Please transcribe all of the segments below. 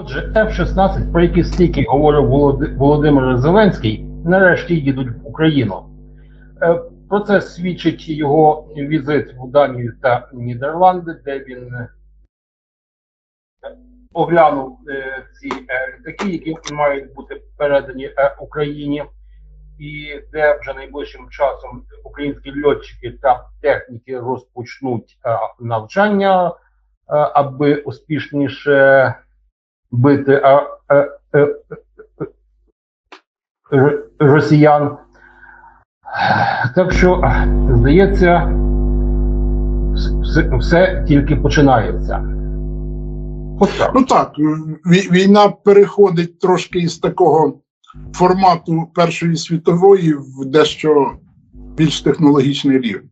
Отже, F-16, про які стільки говорив Володимир Зеленський, нарешті їдуть в Україну. Е, Про це свідчить його візит в Данію та Нідерланди, де він е, оглянув е, ці літаки, які мають бути передані Україні, і де вже найближчим часом українські льотчики та техніки розпочнуть навчання, аби успішніше бити а, е, е, е, росіян. Так що, здається, все, все тільки починається. От так. Ну так, війна переходить трошки із такого формату Першої світової в дещо більш технологічний рівень.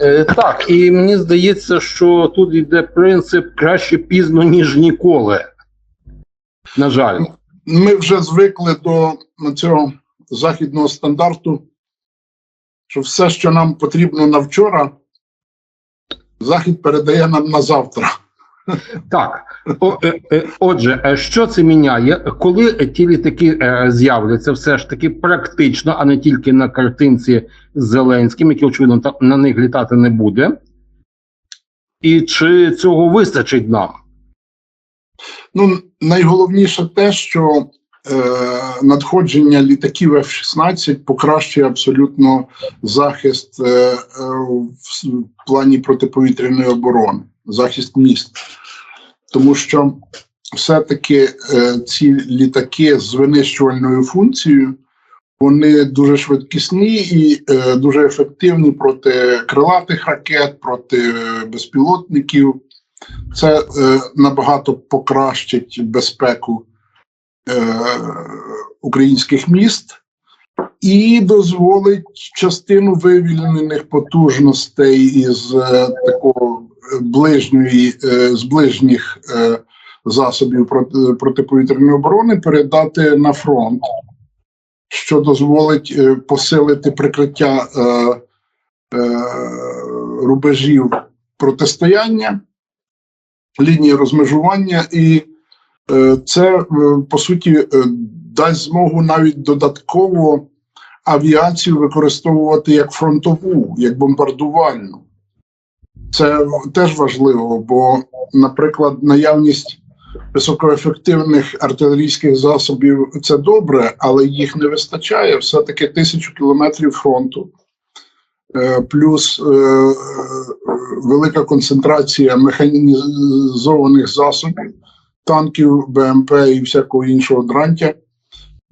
Е, так, і мені здається, що тут йде принцип краще пізно, ніж ніколи. На жаль. Ми вже звикли до цього західного стандарту, що все, що нам потрібно на вчора, Захід передає нам на завтра. Так, О, е, е, отже, е, що це міняє, коли ті літаки з'являться, все ж таки практично, а не тільки на картинці з Зеленським, який, очевидно, на них літати не буде. І чи цього вистачить нам? Ну, найголовніше те, що е, надходження літаків F-16 покращує абсолютно захист е, е, в плані протиповітряної оборони, захист міст. Тому що все-таки е, ці літаки з винищувальною функцією вони дуже швидкісні і е, дуже ефективні проти крилатих ракет, проти е, безпілотників. Це е, набагато покращить безпеку е, українських міст і дозволить частину вивільнених потужностей із е, такого е, ближньої е, з ближніх е, засобів проти, протиповітряної оборони передати на фронт, що дозволить е, посилити прикриття е, е, рубежів протистояння лінії розмежування, і е, це е, по суті е, дасть змогу навіть додатково авіацію використовувати як фронтову, як бомбардувальну. Це теж важливо, бо, наприклад, наявність високоефективних артилерійських засобів це добре, але їх не вистачає. Все-таки тисячу кілометрів фронту. Е, плюс е, е, велика концентрація механізованих засобів, танків, БМП і всякого іншого дрантя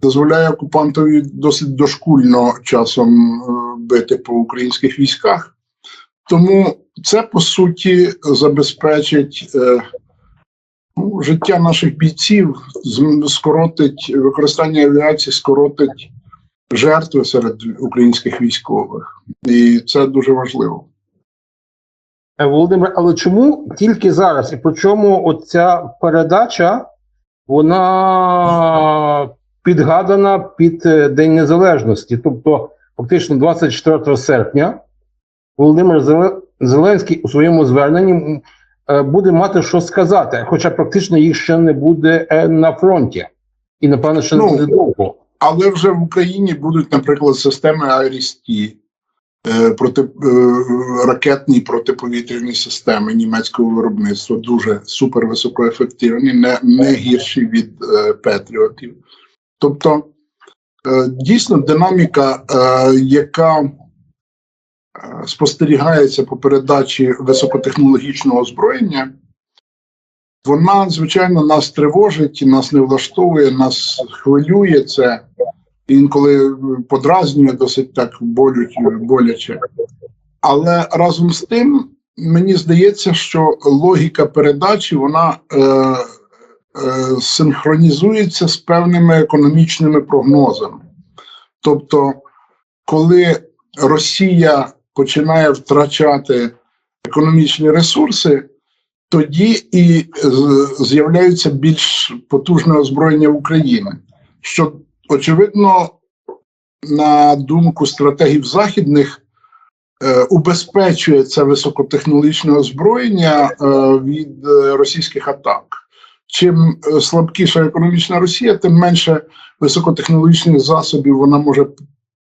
дозволяє окупантові досить дошкульно часом бити по українських військах. Тому це по суті забезпечить ну, життя наших бійців, скоротить використання авіації, скоротить жертви серед українських військових, і це дуже важливо. Е, Володимир, але чому тільки зараз? І причому оця передача вона підгадана під е, День Незалежності. Тобто, фактично, 24 серпня Володимир Зеленський у своєму зверненні е, буде мати що сказати, хоча практично їх ще не буде на фронті. І, напевно, ще не Ну, буде довго. Але вже в Україні будуть, наприклад, системи Айріс-Ті, е, проти, е, ракетні протиповітряні системи німецького виробництва, дуже супервисокоефективні, не, не гірші від е, Петріотів. Тобто, дійсно, динаміка, яка спостерігається по передачі високотехнологічного озброєння, вона, звичайно, нас тривожить, нас не влаштовує, нас хвилює це інколи подразнює досить так боляче. Але разом з тим, мені здається, що логіка передачі вона е, е, синхронізується з певними економічними прогнозами. Тобто, коли Росія починає втрачати економічні ресурси, тоді і з'являється більш потужне озброєння України, що очевидно, на думку стратегів західних, е, убезпечує це високотехнологічне озброєння е, від е, російських атак. чим е, слабкіша економічна Росія, тим менше високотехнологічних засобів вона може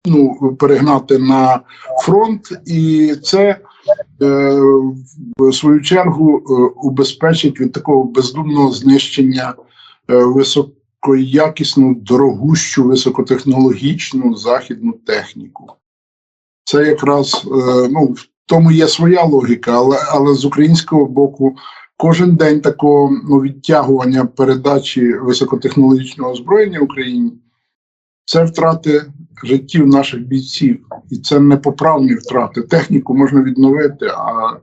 ну, перегнати на фронт, і це е, в свою чергу е, убезпечить від такого бездумного знищення е, високоякісну, дорогущу, високотехнологічну західну техніку. Це якраз е, ну, в тому є своя логіка, але, але з українського боку кожен день такого ну, відтягування передачі високотехнологічного озброєння Україні це втрати життів наших бійців, і це непоправні втрати. Техніку можна відновити, а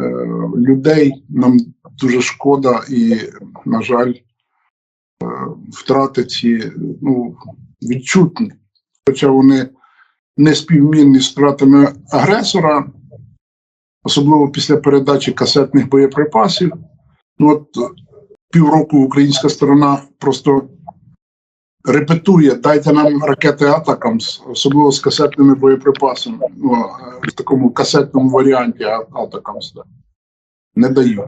е, людей нам дуже шкода, і, на жаль, е, втрати ці ну, відчутні, хоча вони не співмінні з втратами агресора, особливо після передачі касетних боєприпасів. Ну, от півроку українська сторона просто репетує, дайте нам ракети Атакамс, особливо з касетними боєприпасами. Ну, в такому касетному варіанті А- Атакамс. Да. Не дають.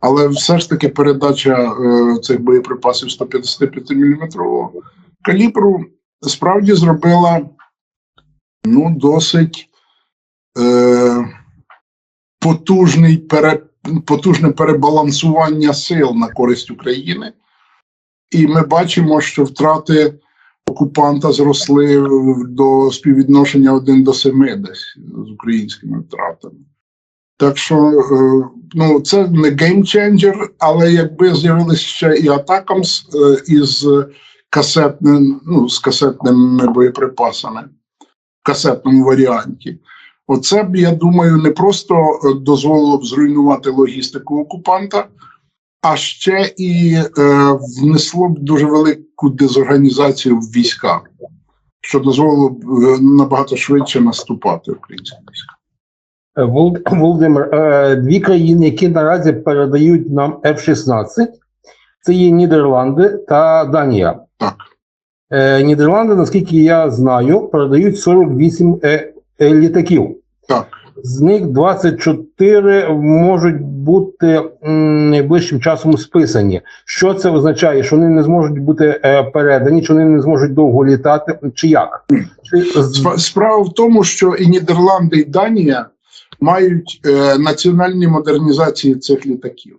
Але все ж таки передача е, цих боєприпасів 155 мм калібру справді зробила ну, досить е, потужний пере, потужне перебалансування сил на користь України. І ми бачимо, що втрати окупанта зросли до співвідношення 1 до 7 десь з українськими втратами. Так що е, ну, це не геймченджер, але якби з'явилися ще і Атакамс е, із касетним, ну, з касетними боєприпасами в касетному варіанті. Оце б, я думаю, не просто дозволило б зруйнувати логістику окупанта, а ще і е, внесло б дуже велику дезорганізацію в військах, що дозволило б е, набагато швидше наступати українським військам. Е, Володимир, е, дві країни, які наразі передають нам F-16, це є Нідерланди та Данія. Так. Нідерланди, наскільки я знаю, передають 48 е, е, літаків. Так. З них 24 можуть бути найближчим часом списані. Що це означає? Що вони не зможуть бути е, передані, чи вони не зможуть довго літати, чи як? Справа в тому, що і Нідерланди, і Данія мають е, національні модернізації цих літаків.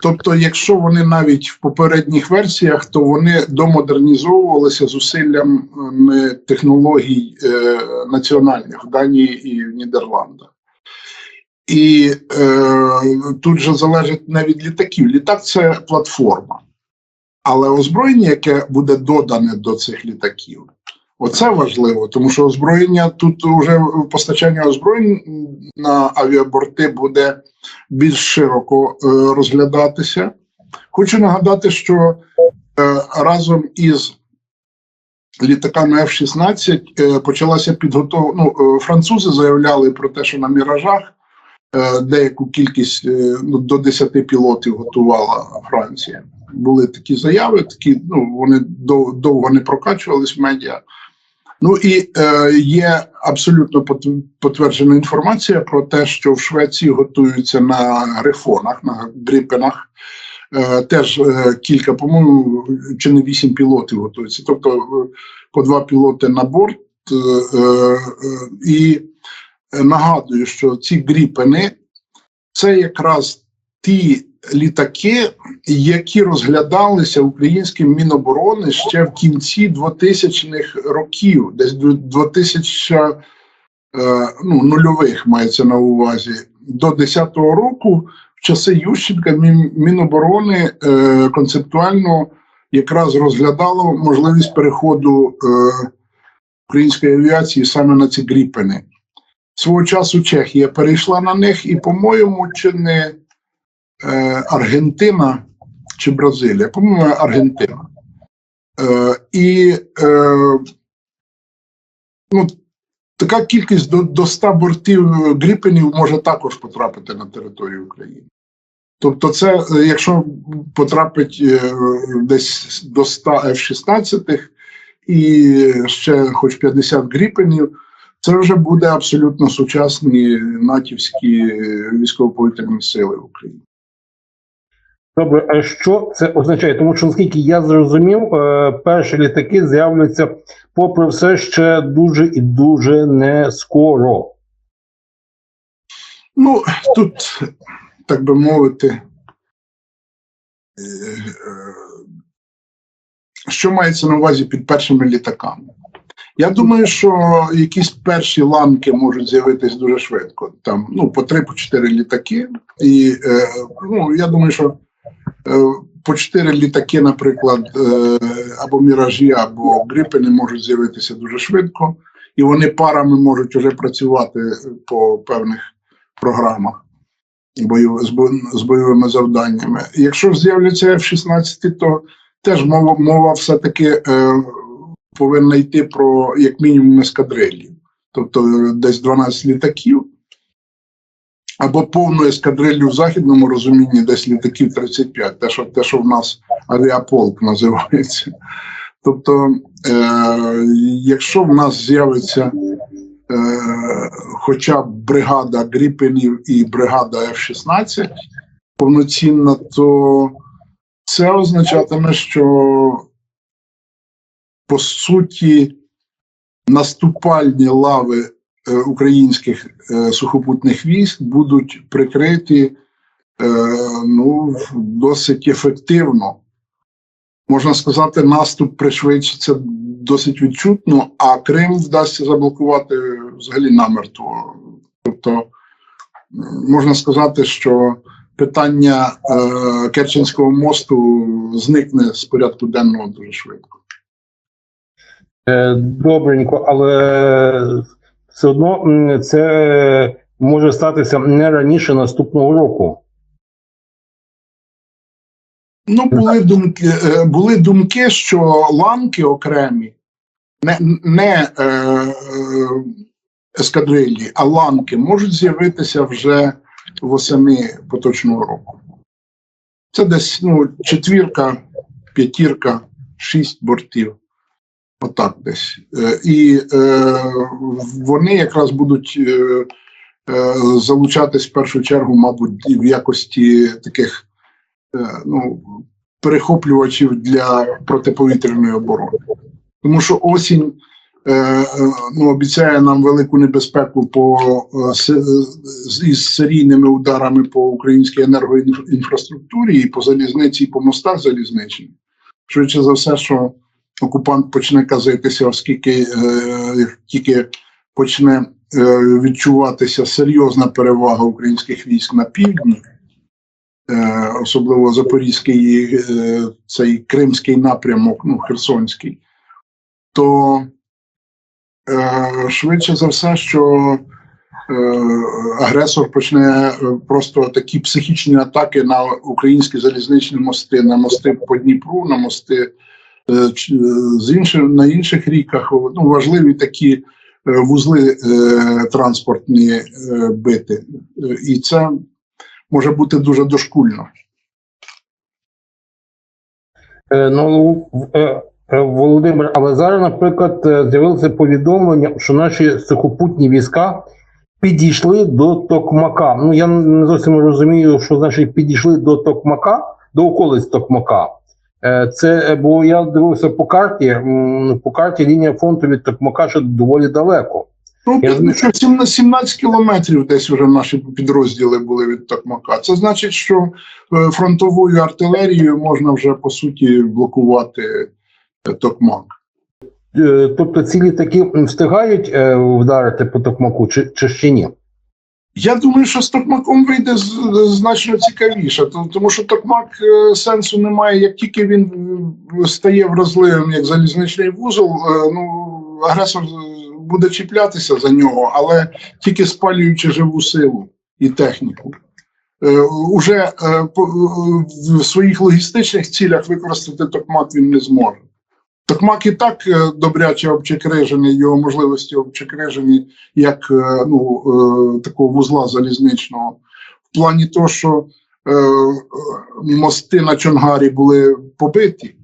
Тобто, якщо вони навіть в попередніх версіях, то вони домодернізовувалися зусиллям е, технологій е, національних в Данії і в Нідерландах. І е, тут же залежить не від літаків. Літак це платформа. Але озброєння, яке буде додане до цих літаків, Оце важливо, тому що озброєння тут вже постачання озброєнь на авіаборти буде більш широко е, розглядатися. Хочу нагадати, що е, разом із літаками F-16 е, почалася підготовка. Ну, французи заявляли про те, що на міражах деяку кількість ну, до 10 пілотів готувала Франція. Були такі заяви, такі ну вони довго не прокачувались в медіа. Ну і е, є абсолютно пот- потверджена інформація про те, що в Швеції готуються на грифонах, на гріпенах. Е, теж е, кілька, по-моєму, чи не вісім пілотів готуються. Тобто е, по два пілоти на борт. Е, е, і нагадую, що ці гріпени це якраз ті літаки, які розглядалися українським Міноборони ще в кінці 2000-х років, десь до 2000 е, ну, нульових мається на увазі. До 10-го року, в часи Ющенка, Міноборони е, концептуально якраз розглядало можливість переходу е, української авіації саме на ці гріпени. Свого часу Чехія перейшла на них, і, по-моєму, чи не Аргентина чи Бразилія, по-моєму, Аргентина. Е, і е, ну, така кількість до, до 100 бортів гріпенів може також потрапити на територію України. Тобто, це, е, якщо потрапить е, десь до 100 F-16 і ще хоч 50 гріпенів, це вже буде абсолютно сучасні натівські військово-повітряні сили в Україні. Добре, а що це означає? Тому що наскільки я зрозумів, е, перші літаки з'являться, попри все, ще дуже і дуже не скоро. Ну, тут, так би мовити, е, е, що мається на увазі під першими літаками? Я думаю, що якісь перші ланки можуть з'явитись дуже швидко. Там ну, по три, по чотири літаки. І ну, я думаю, що по чотири літаки, наприклад, е, або міражі, або грипини можуть з'явитися дуже швидко, і вони парами можуть вже працювати по певних програмах з, бойовими завданнями. Якщо з'являться F-16, то теж мова, мова все-таки е, повинна йти про як мінімум ескадрилів. Тобто е, десь 12 літаків, або повну ескадрилью в західному розумінні, десь літаків 35, те, що, те, що в нас авіаполк називається. Тобто, е, якщо в нас з'явиться е, хоча б бригада Гріпенів і бригада F-16 повноцінна, то це означатиме, що по суті наступальні лави українських е, сухопутних військ будуть прикриті е, ну, досить ефективно. Можна сказати, наступ пришвидшиться досить відчутно, а Крим вдасться заблокувати взагалі намертво. Тобто, можна сказати, що питання е, Керченського мосту зникне з порядку денного дуже швидко. Е, Добренько, але все одно це може статися не раніше наступного року. Ну, були думки, е, були думки, що ланки окремі, не, не е, е, ескадрилі, а ланки можуть з'явитися вже восени поточного року. Це десь ну, четвірка, п'ятірка, шість бортів. Отак десь. Е, і е, вони якраз будуть е, залучатись в першу чергу, мабуть, в якості таких ну, перехоплювачів для протиповітряної оборони. Тому що осінь ну, обіцяє нам велику небезпеку по, із серійними ударами по українській енергоінфраструктурі і по залізниці, і по мостах залізничних. Швидше за все, що окупант почне казитися, оскільки е, тільки почне е, відчуватися серйозна перевага українських військ на півдні, е, особливо Запорізький, цей Кримський напрямок, ну, Херсонський, то швидше за все, що агресор почне просто такі психічні атаки на українські залізничні мости, на мости по Дніпру, на мости з інших, на інших ріках. Ну, важливі такі е, вузли е, транспортні е, бити. Е, І це може бути дуже дошкульно. Е, Ну, е, е, Володимир, але зараз, наприклад, е, з'явилося повідомлення, що наші сухопутні війська підійшли до Токмака. Ну, я не зовсім розумію, що значить підійшли до Токмака, до околиць Токмака. Е, Це е, бо я дивився по карті. По карті лінія фронту від Токмака ще доволі далеко. Ну, Я що 17 17 кілометрів десь вже наші підрозділи були від Токмака. Це значить, що е, фронтовою артилерією можна вже по суті блокувати Токмак. Тобто ці літаки встигають вдарити по Токмаку, чи, чи ще ні? Я думаю, що з Токмаком вийде значно цікавіше, тому що Токмак е, сенсу немає. Як тільки він стає вразливим як залізничний вузол, е, ну агресор е, буде чіплятися за нього, але тільки спалюючи живу силу і техніку. Уже в своїх логістичних цілях використати Токмак він не зможе. Токмак і так е, добряче обчекрижений, його можливості обчекрижені як е, ну, е, такого вузла залізничного, в плані того, що мости на Чонгарі були побиті,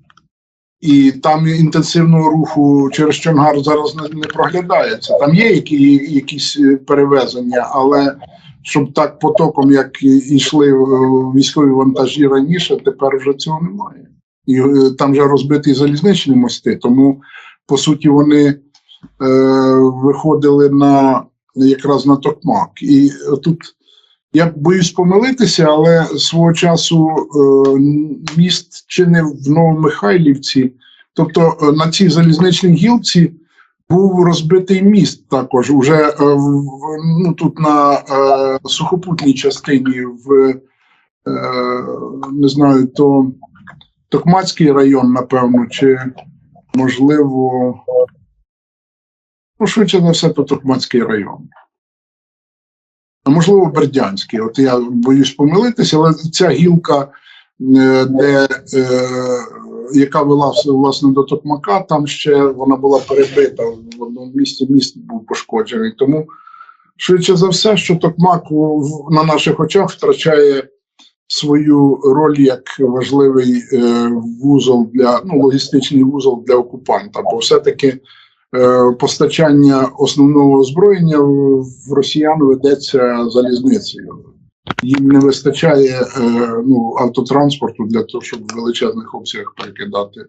і там інтенсивного руху через Чонгар зараз не, проглядається. Там є які, якісь перевезення, але щоб так потоком, як йшли військові вантажі раніше, тепер вже цього немає. І е, там вже розбиті залізничні мости, тому по суті вони е, виходили на якраз на Токмак. І тут я боюсь помилитися, але свого часу е, міст чинив в Новомихайлівці. Тобто е, на цій залізничній гілці був розбитий міст також. Уже е, ну, тут на е, сухопутній частині в е, не знаю, то Токмацький район, напевно, чи можливо, ну, швидше за все, то Токмацький район. А можливо, Бердянський. От я боюсь помилитися, але ця гілка, е, де, е, яка вела власне до Токмака, там ще вона була перебита в одному місці, міст був пошкоджений. Тому швидше за все, що Токмак на наших очах втрачає свою роль як важливий е, вузол для ну, логістичний вузол для окупанта, бо все-таки е, постачання основного озброєння в росіян ведеться залізницею. Їм не вистачає е, ну, автотранспорту для того, щоб в величезних обсягах перекидати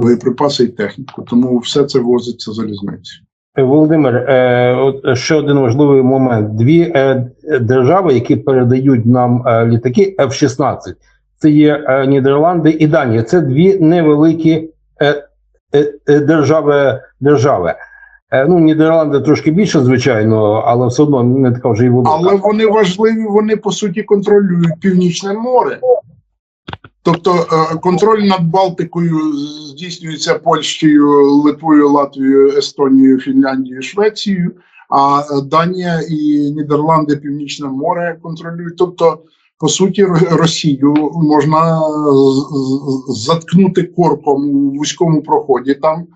боєприпаси і техніку. Тому все це возиться залізницею. Володимир, е, ще один важливий момент: дві е, держави, які передають нам е, літаки F-16, це є е, Нідерланди і Данія. Це дві невеликі е, е, е, держави. держави. Е, ну, Нідерланди трошки більше, звичайно, але все одно не така вже й велика. Але вони важливі, вони по суті контролюють Північне море. Тобто е, контроль над Балтикою здійснюється Польщею, Литвою, Латвією, Естонією, Фінляндією, Швецією, а Данія і Нідерланди Північне море контролюють. Тобто, по суті, Росію можна заткнути корком у вузькому проході там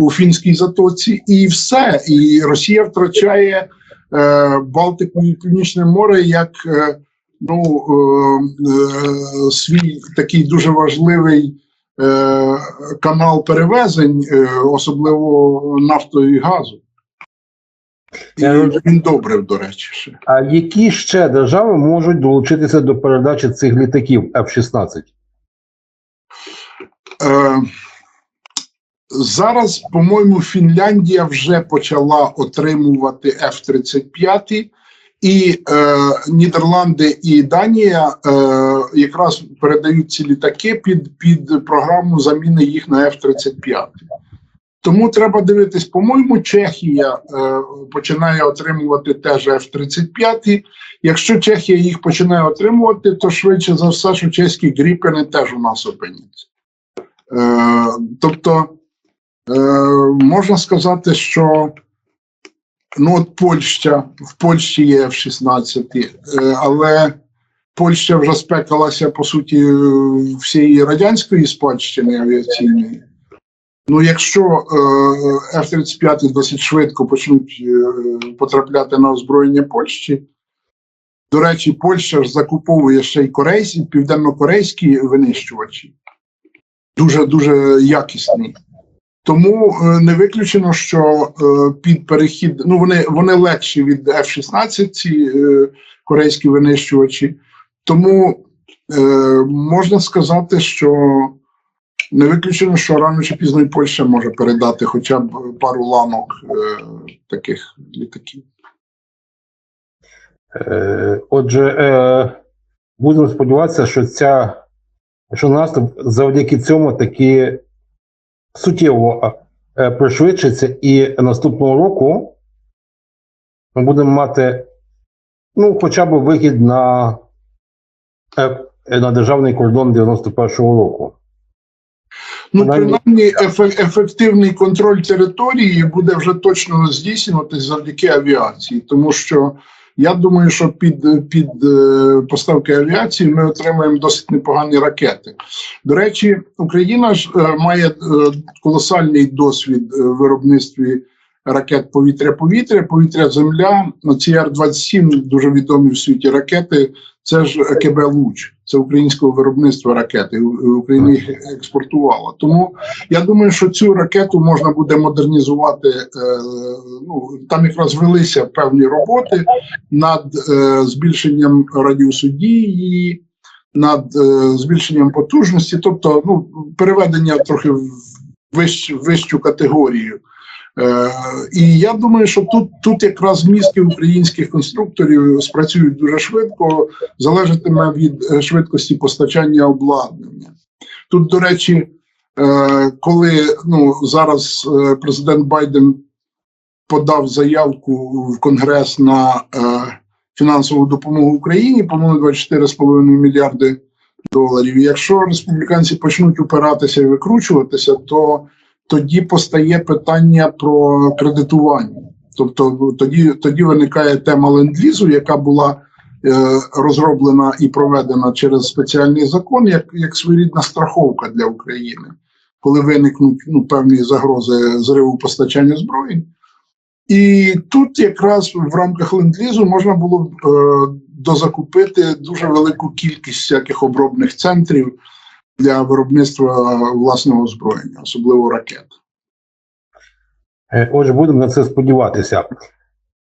у фінській затоці, і все. І Росія втрачає е, Балтику і Північне море як е, ну, е, е, свій такий дуже важливий е, канал перевезень, е, особливо нафтою і газу. І він добре, до речі, ще. А які ще держави можуть долучитися до передачі цих літаків F-16? Е, зараз, по-моєму, Фінляндія вже почала отримувати F-35, і е, Нідерланди і Данія е, якраз передають ці літаки під, під програму заміни їх на F-35. Тому треба дивитись, по-моєму, Чехія е, починає отримувати теж F-35. Якщо Чехія їх починає отримувати, то швидше за все, що чеські гріпени теж у нас опиняться. Е, тобто е, можна сказати, що ну, от Польща, в Польщі є F-16, е, але Польща вже спекалася, по суті, всієї радянської спадщини авіаційної. Ну, якщо е, F-35 досить швидко почнуть е, потрапляти на озброєння Польщі, до речі, Польща ж закуповує ще й корейські, південно-корейські винищувачі, дуже дуже якісні. Тому е, не виключено, що е, під перехід, ну вони, вони легші від F-16, ці е, корейські винищувачі. Тому можна сказати, що не виключено, що рано чи пізно і Польща може передати хоча б пару ланок таких літаків. Отже, будемо сподіватися, що ця що наступ завдяки цьому таки суттєво е, пришвидшиться, і наступного року ми будемо мати ну, хоча б вихід на, е, на державний кордон 91-го року. Ну, Принаймні- принаймні, ефективний контроль території буде вже точно здійснюватись завдяки авіації, тому що я думаю, що під, під е, поставки авіації ми отримаємо досить непогані ракети. До речі, Україна ж е, має е, колосальний досвід в виробництві ракет повітря-повітря, повітря-земля. Ці Р-27 дуже відомі в світі ракети. Це ж КБ Луч, це українського виробництва ракети. Україна їх експортувала. Тому я думаю, що цю ракету можна буде модернізувати. е, Ну там якраз велися певні роботи над е, збільшенням радіусу дії, над е, збільшенням потужності, тобто ну переведення трохи в вищ, вищу категорію. Е, і я думаю, що тут, тут якраз мізки українських конструкторів спрацюють дуже швидко, залежатиме від е, швидкості постачання обладнання. Тут, до речі, е, коли ну, зараз президент Байден подав заявку в Конгрес на фінансову допомогу Україні, по-моєму, 24,5 мільярди доларів. Якщо республіканці почнуть упиратися і викручуватися, то тоді постає питання про кредитування. Тобто ну, тоді, тоді виникає тема ленд-лізу, яка була е, розроблена і проведена через спеціальний закон, як, як своєрідна страховка для України, коли виникнуть ну, певні загрози зриву постачання зброї. І тут якраз в рамках ленд-лізу можна було е, дозакупити дуже велику кількість всяких обробних центрів для виробництва власного озброєння, особливо ракет. Е, Отже, будемо на це сподіватися.